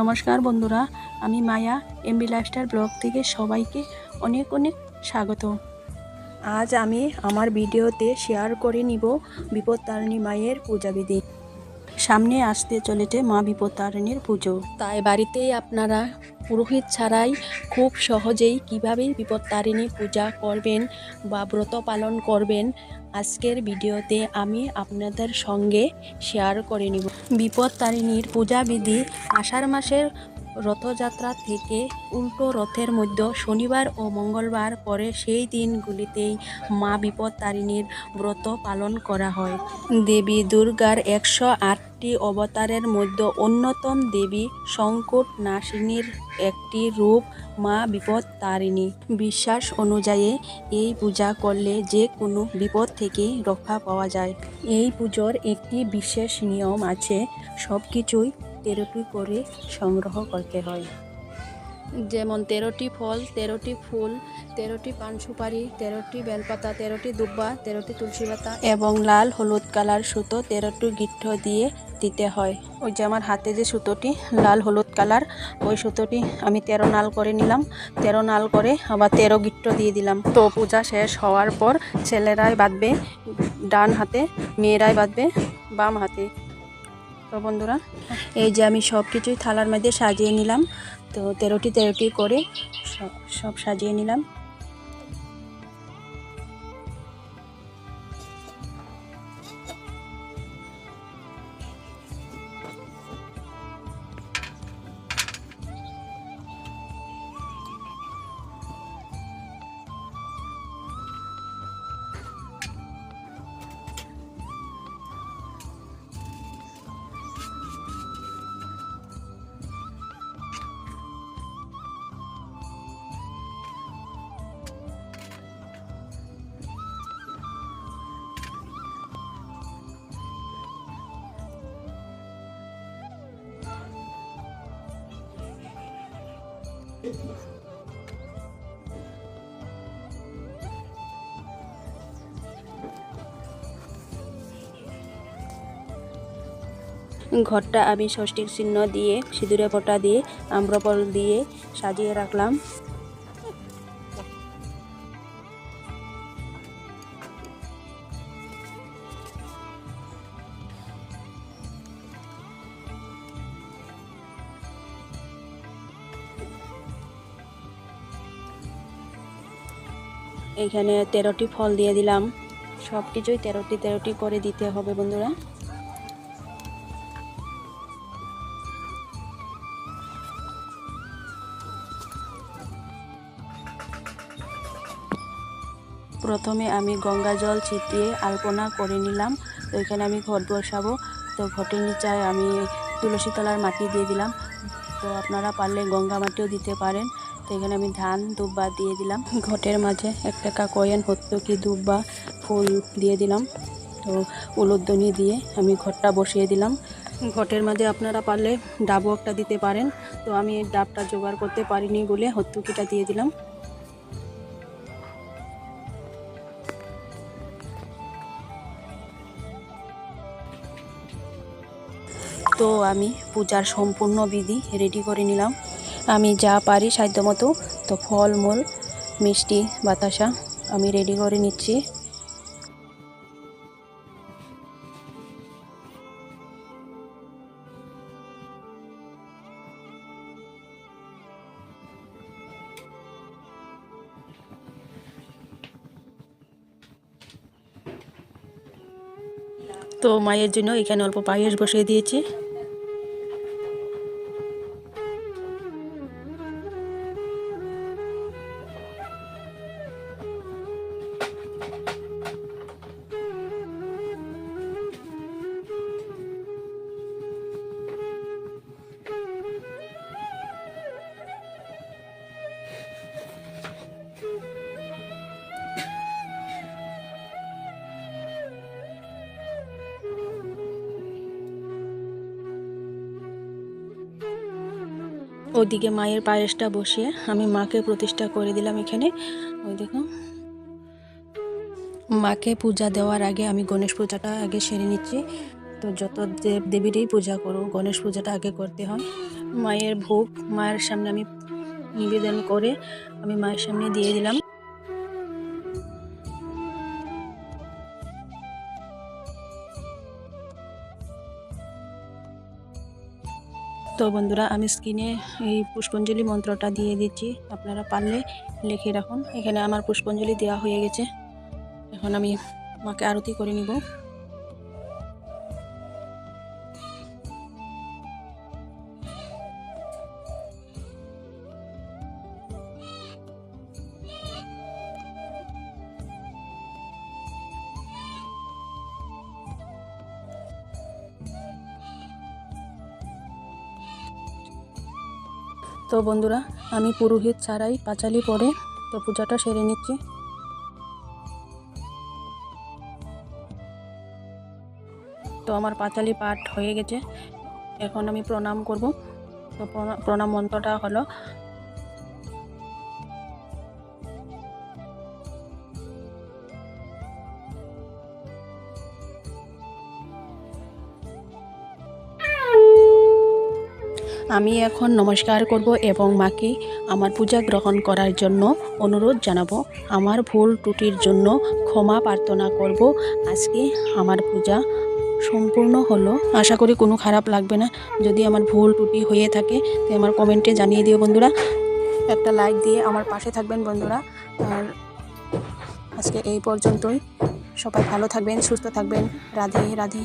নমস্কার বন্ধুরা, আমি মায়া এমবি লাইফস্টাইল ব্লগ থেকে সবাইকে অনেক অনেক স্বাগত। আজ আমি আমার ভিডিওতে শেয়ার করে নিব বিপত্তারিণী মায়ের পূজাবিধি। সামনে আসতে চলেছে মা বিপত্তারিণীর পুজো। তাই বাড়িতেই আপনারা পুরোহিত ছাড়াই খুব সহজেই কীভাবে বিপত্তারিণী পূজা করবেন বা ব্রত পালন করবেন, আজকের ভিডিওতে আমি আপনাদের সঙ্গে শেয়ার করে নিব। বিপত্তারিণীর পূজাবিধি আষাঢ় মাসের রথযাত্রা থেকে উল্টো রথের মধ্যে শনিবার ও মঙ্গলবার পরে সেই দিনগুলিতেই মা বিপত্তারিণীর ব্রত পালন করা হয়। দেবী দুর্গার একশো আটটি অবতারের মধ্যে অন্যতম দেবী সংকট নাশিনীর একটি রূপ মা বিপত্তারিণী বিশ্বাস অনুযায়ী এই পূজা করলে যে কোনো বিপদ থেকে রক্ষা পাওয়া যায়। এই পুজোর একটি বিশেষ নিয়ম আছে সব কিছুই তেরোটি করে সংগ্রহ করতে হয়। যেমন তেরোটি ফল, তেরোটি ফুল, তেরোটি পান সুপারি, তেরোটি বেলপাতা, তেরোটি দুব্বা, তেরোটি তুলসী পাতা এবং লাল হলুদ কালার সুতো তেরোটি গিট্ট দিয়ে দিতে হয়। ওই যে আমার হাতে যে সুতোটি, লাল হলুদ কালার, ওই সুতোটি আমি তেরো নাল করে নিলাম। তেরো নাল করে আবার তেরো গিট্ট দিয়ে দিলাম। তো পূজা শেষ হওয়ার পর ছেলেরাই বাঁধবে, ডান হাতে, মেয়েরাই বাঁধবে, বাম হাতে। তো বন্ধুরা, এই যে আমি সব কিছুই থালার মধ্যে সাজিয়ে নিলাম। তো তেরোটি তেরোটি করে সব সব সাজিয়ে নিলাম। ঘরটা আমি ষষ্ঠীর চিহ্ন দিয়ে সিঁদুরে ফোঁটা দিয়ে আম্রপল দিয়ে সাজিয়ে রাখলাম। এখানে তেরোটি ফল দিয়ে দিলাম। সব কিছুই তেরোটি তেরোটি করে দিতে হবে বন্ধুরা। প্রথমে আমি গঙ্গা জল ছিটিয়ে আলপনা করে নিলাম। তো এখানে আমি ঘট বসাবো। তো ঘটের নিচে আমি তুলসী তলার মাটি দিয়ে দিলাম। তো আপনারা পারলে গঙ্গা মাটিও দিতে পারেন। তো এখানে আমি ধান, দুব্বা দিয়ে দিলাম। ঘটের মাঝে এক টাকা কয়েন, হত্যকি, দুব্বা, ফুল দিয়ে দিলাম। তো উলুধ্বনি দিয়ে আমি ঘরটা বসিয়ে দিলাম। ঘটের মাঝে আপনারা পারলে ডাবও একটা দিতে পারেন। তো আমি ডাবটা জোগাড় করতে পারিনি বলে হত্যকিটা দিয়ে দিলাম। তো আমি পূজার সম্পূর্ণ বিধি রেডি করে নিলাম। আমি যা পারি সাধ্য মতো, তো ফলমূল, মিষ্টি, বাতাসা আমি রেডি করে নিচ্ছি। তো মায়ের জন্য এখানে অল্প পায়েস বসিয়ে দিয়েছি। ওদিকে মায়ের পায়েসটা বসিয়ে আমি মাকে প্রতিষ্ঠা করে দিলাম এখানে। ওই দেখুন মাকে পূজা দেওয়ার আগে আমি গণেশ পূজাটা আগে সেরে নিচ্ছি। তো যত দেব দেবীরই পূজা করো গণেশ পূজাটা আগে করতে হয়। মায়ের ভোগ, মায়ের সামনে আমি নিবেদন করে আমি মায়ের সামনে দিয়ে দিলাম। তো বন্ধুরা, আমি স্ক্রিনে এই পুষ্পাঞ্জলি মন্ত্রটা দিয়ে দিচ্ছি। আপনারা পারলে লিখে রাখুন। এখানে আমার পুষ্পাঞ্জলি দেওয়া হয়ে গেছে। এখন আমি মাকে আরতি করে নিব। তো বন্ধুরা, আমি পুরোহিত ছাড়াই পাঁচালি পরে তো পূজাটা সেরে নিচ্ছি। তো আমার পাঁচালি পাঠ হয়ে গেছে। এখন আমি প্রণাম করব। তো প্রণা- প্রণাম মন্ত্রটা হলো আমি এখন নমস্কার করব এবং মাকে আমার পূজা গ্রহণ করার জন্য অনুরোধ জানাব। আমার ভুল ত্রুটির জন্য ক্ষমা প্রার্থনা করব। আজকে আমার পূজা সম্পূর্ণ হলো। আশা করি কোনো খারাপ লাগবে না। যদি আমার ভুল ত্রুটি হয়ে থাকে, তো আমার কমেন্টে জানিয়ে দিও বন্ধুরা। একটা লাইক দিয়ে আমার পাশে থাকবেন বন্ধুরা। আর আজকে এই পর্যন্তই। সবাই ভালো থাকবেন, সুস্থ থাকবেন। রাধে রাধে।